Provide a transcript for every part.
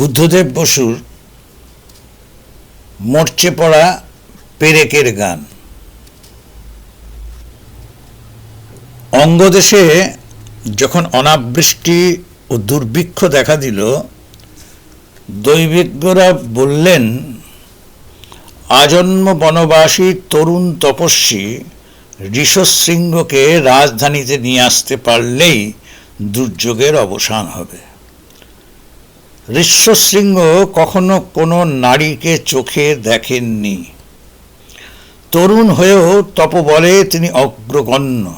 বুদ্ধদেব বসুর মরচে পড়া পেরেকের গান। অঙ্গদেশে যখন অনাবৃষ্টি ও দুর্ভিক্ষ দেখা দিল দৈবিজ্ঞরা বললেন, আজন্ম বনবাসী তরুণ তপস্বী ঋষশৃঙ্গকে রাজধানীতে নিয়ে আসতে পারলেই দুর্যোগের অবসান হবে। ঋষ্যশৃঙ্গ কখনো কোনো নারীকে চোখে দেখেননি। তরুণ হয়েও তপবলে তিনি অগ্রগণ্য।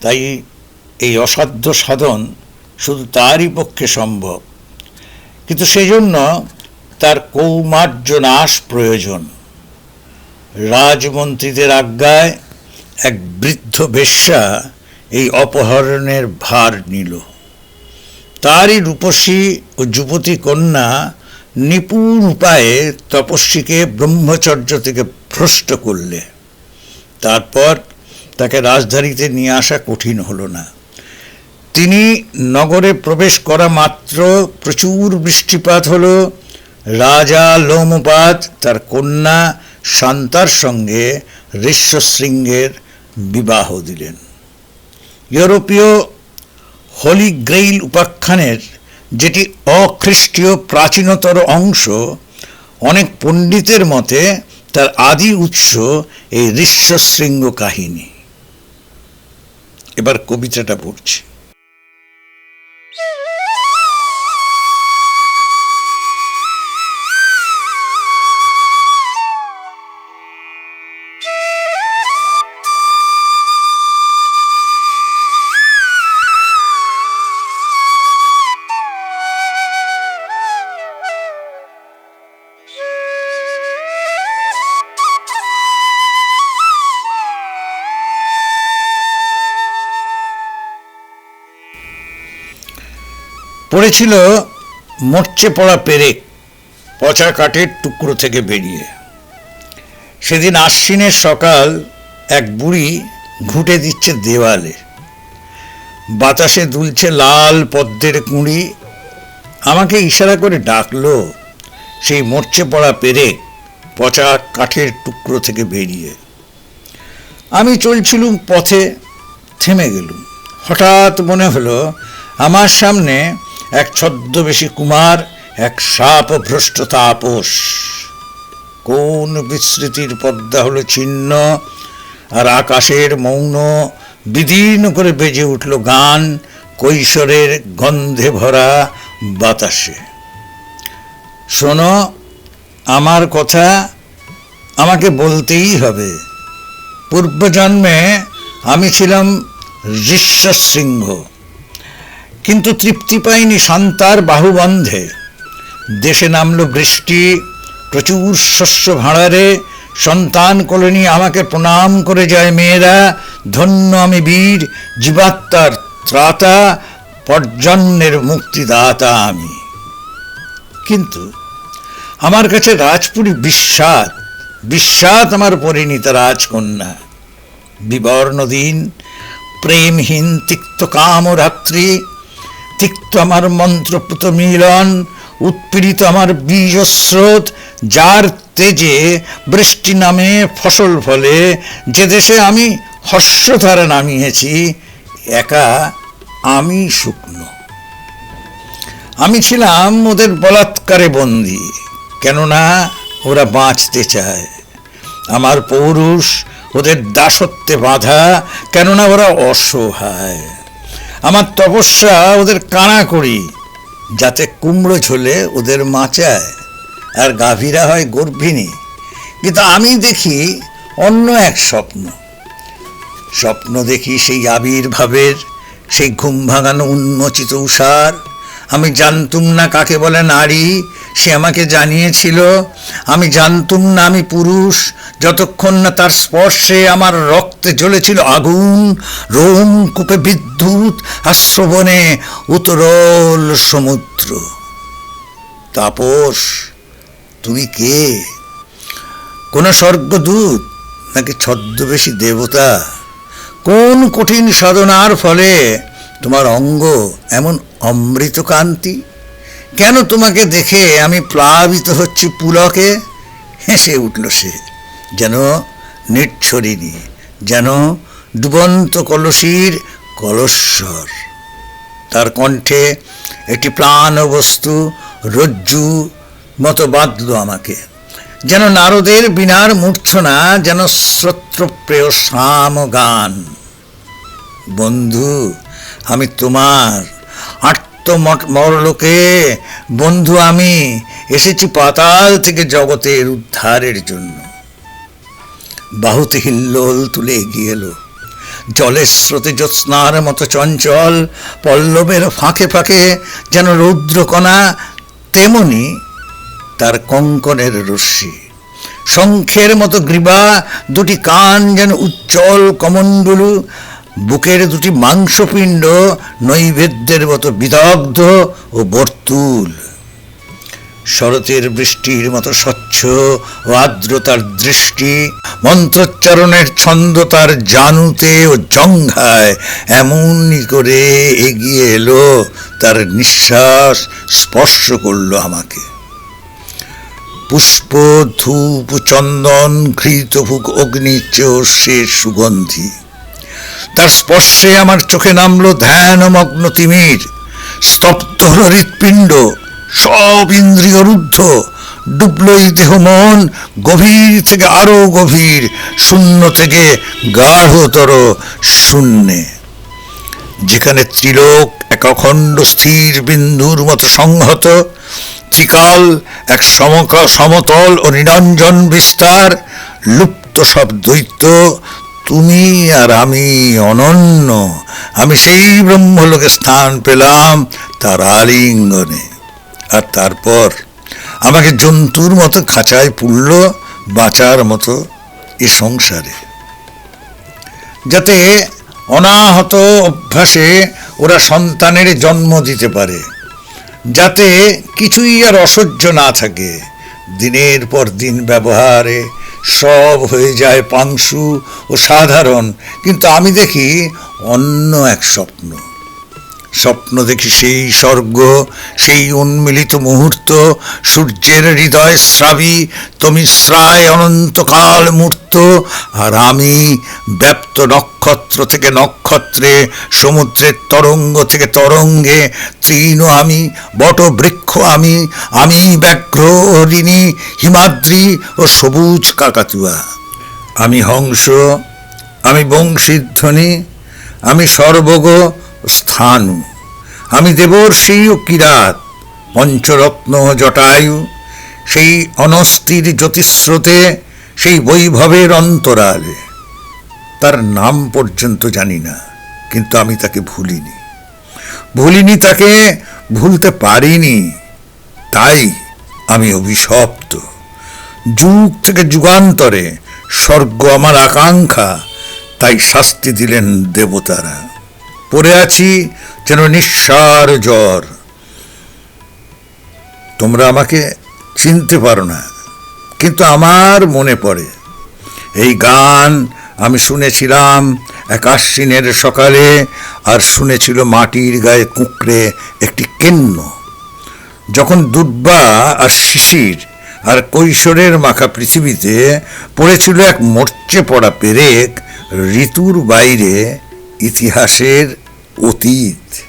তাই এই অসাধ্য সাধন শুধু তারই পক্ষে সম্ভব। কিন্তু সেই জন্য তার কৌমার্য নাশ প্রয়োজন। রাজমন্ত্রীদের আজ্ঞায় এক বৃদ্ধ বেশ্যা এই অপহরণের ভার নিল। তারই রূপসী ও যুবতী কন্যা নিপুণ উপায়ে তপস্বীকে ব্রহ্মচর্য থেকে ভ্রষ্ট করলে। তারপর তাকে রাজধানীতে নিয়ে আসা কঠিন হলো না। তিনি নগরে প্রবেশ করা মাত্র প্রচুর বৃষ্টিপাত হল। রাজা লোমপাত, তার কন্যা শান্তার সঙ্গে ঋষ্যশৃঙ্গের বিবাহ দিলেন। ইউরোপীয় হোলি গ্রেইল উপাখ্যানের যেটি অখ্রিস্টীয় প্রাচীনতর অংশ, অনেক পণ্ডিতের মতে তার আদি উৎস এই ঋষ্যশৃঙ্গ কাহিনী। এবার কবিতাটা পড়ছি। পড়েছিল মরচে পড়া পেরেক পচা কাঠের টুকরো থেকে বেরিয়ে। সেদিন আশ্বিনের সকাল এক বুড়ি ঘুঁটে দিচ্ছে দেওয়ালে। বাতাসে দুলছে লাল পদ্মের কুঁড়ি। আমাকে ইশারা করে ডাকলো সেই মরচে পড়া পেরেক পচা কাঠের টুকরো থেকে বেরিয়ে। আমি চলছিলুম পথে, থেমে গেলুম। হঠাৎ মনে হলো, আমার সামনে এক ছদ্মবেশী কুমার, এক সাপ ভ্রষ্ট তাপস। কোন বিস্মৃতির পদ্মা হলো ছিন্ন, আর আকাশের মৌন, বিদীর্ণ করে বেজে উঠল গান, কৈশোরের গন্ধে ভরা বাতাসে। শোনো, আমার কথা আমাকে বলতেই হবে। পূর্বজন্মে আমি ছিলাম ঋষ্যশৃঙ্গ। কিন্তু তৃপ্তি পাইনি শান্তার বাহুবন্ধে। দেশে নামলো বৃষ্টি, প্রচুর শস্য ভাঁড়ারে, সন্তান কলোনি আমাকে প্রণাম করে যায় মেয়েরা, ধন্য আমি বীর, জীবাত্মার ত্রাতা পর্জন্যের মুক্তিদাতা আমি। কিন্তু আমার কাছে রাজপুরী বিস্বাদ বিস্বাদ আমার পরিণীতা রাজকন্যা। বিবর্ণ দিন প্রেমহীন, তিক্ত কামরাত্রি তিক্ত আমার মন্ত্রপুত মিলন, উৎপীড়িত আমার বীজস্রোত, যার তেজে বৃষ্টি নামে ফসল ফলে, যে দেশে আমি হর্ষধারা নামিয়েছি, একা আমি শুকনো। আমি ছিলাম ওদের বলাৎকারে বন্দি, কেননা ওরা বাঁচতে চায়। আমার পৌরুষ ওদের দাসত্বে বাধা, কেননা ওরা অসহায়। আমার তপস্যা ওদের কানা করি, যাতে কুমড়ো ঝোলে ওদের মাচায়, আর গাভীরা হয় গর্ভিণী। কিন্তু আমি দেখি অন্য এক স্বপ্ন। স্বপ্ন দেখি সেই আবির্ভাবের, সেই ঘুম ভাঙানো উন্মোচিত উষার আমি জানতুম না কাকে বলে নারী, সে আমাকে জানিয়েছিল। আমি জানতুম না আমি পুরুষ, যতক্ষণ না তার স্পর্শে আমার রক্তে জ্বলেছিল আগুন। রোম কূপে বিদ্যুৎ আর শ্রবণে উতরল সমুদ্র। তাপস, তুমি কে? কোন স্বর্গদূত নাকি ছদ্মবেশী দেবতা? কোন কঠিন সাধনার ফলে তোমার অঙ্গ এমন অমৃত কান্তি কেন তোমাকে দেখে আমি প্লাবিত হচ্ছি পুলকে? হেসে উঠল সে, যেন নির্ছরিণী যেন ডুবন্ত কলসির কলস্বর। তার কণ্ঠে একটি প্রাণ বস্তু রজ্জু মতো বাঁধল আমাকে। যেন নারদের বিনার মূর্ছনা, যেন শ্রোত্রপ্রেয় সাম গান। বন্ধু, আমি তোমার আত্মমরলোকে, বন্ধু আমি, এসেছি পাতাল থেকে জগতের উদ্ধারের জন্য। বাহুতে হিল্লোল তুলে এগিয়ে এলো। জলের স্রোতে জ্যোৎস্নার মতো চঞ্চল, পল্লবের ফাঁকে ফাঁকে যেন রৌদ্রকণা, তেমনি তার কঙ্কনের রশ্মি। শঙ্খের মতো গ্রীবা, দুটি কান যেন উজ্জ্বল কমণ্ডলু, বুকের দুটি মাংসপিণ্ড নৈবেদ্যের মতো বিদগ্ধ ও বর্তুল। শরতের বৃষ্টির মতো স্বচ্ছ ও আর্দ্রতার দৃষ্টি, মন্ত্রোচ্চারণের ছন্দ তার জানুতে ও জঙ্ঘায় এমনই করে এগিয়ে এলো, তার নিঃশ্বাস স্পর্শ করল আমাকে। পুষ্প, ধূপ, চন্দন ঘৃতভুক অগ্নি চেয়েও সে সুগন্ধি। তার স্পর্শে আমার চোখে নামলো ধ্যান ধ্যানমগ্ন তিমির, স্তব্ধ হৃৎপিণ্ড সব ইন্দ্রিয় রুদ্ধ। ডুবলই দেহ মন, গভীর থেকে আরও গভীর, শূন্য থেকে গাঢ়তর শূন্যে। যেখানে ত্রিলোক এক অখণ্ড স্থির বিন্দুর মতো সংহত, ত্রিকাল এক সমতল ও নিরঞ্জন বিস্তার, লুপ্ত সব দৈত্য তুমি আর আমি অনন্য। আমি সেই ব্রহ্মলোকে স্থান পেলাম তার আলিঙ্গনে। আর তারপর আমাকে জন্তুর মতো খাঁচায় পুড়ল বাঁচার মতো এ সংসারে। যাতে অনাহত অভ্যাসে ওরা সন্তানের জন্ম দিতে পারে। যাতে কিছুই আর অসহ্য না থাকে। দিনের পর দিন ব্যবহারে সব হয়ে যায় পাংশু ও সাধারণ। কিন্তু আমি দেখি অন্য এক স্বপ্ন। স্বপ্ন দেখি সেই স্বর্গ, সেই উন্মিলিত মুহূর্ত, সূর্যের হৃদয় শ্রাবী তমিশ্রায় অনন্তকাল মূর্ত, আর আমি ব্যাপ্ত নক্ষত্র থেকে নক্ষত্রে, সমুদ্রের তরঙ্গ থেকে তরঙ্গে, তৃণ আমি, বটবৃক্ষ আমি আমি ব্যাঘ্র, হরিণী, হিমাদ্রি ও সবুজ কাকাতুয়া। আমি হংস, আমি বংশীধ্বনি, আমি সর্বগ স্থানু। আমি দেবর্ষি ও কিরাত পঞ্চরত্ন জটায়ু, সেই অনস্থির জ্যোতিস্রোতে, সেই বৈভবের অন্তরালে। তার নাম পর্যন্ত জানি না, কিন্তু আমি তাকে ভুলিনি। ভুলিনি তাকে, ভুলতে পারিনি। তাই আমি অভিশপ্ত। যুগ থেকে যুগান্তরে, স্বর্গ আমার আকাঙ্ক্ষা, তাই শাস্তি দিলেন দেবতারা। পড়ে আছি যেন নিঃসার জ্বর। তোমরা আমাকে চিনতে পারো না, কিন্তু আমার মনে পড়ে। এই গান আমি শুনেছিলাম এক আশ্বিনের সকালে আর শুনেছিল মাটির গায়ে কুঁকড়ে একটি কেন্ন। যখন দুর্বা আর শিশির আর কৈশোরের মাখা পৃথিবীতে পড়েছিল এক মরচে পড়া পেরেক, ঋতুর বাইরে ইতিহাসের otid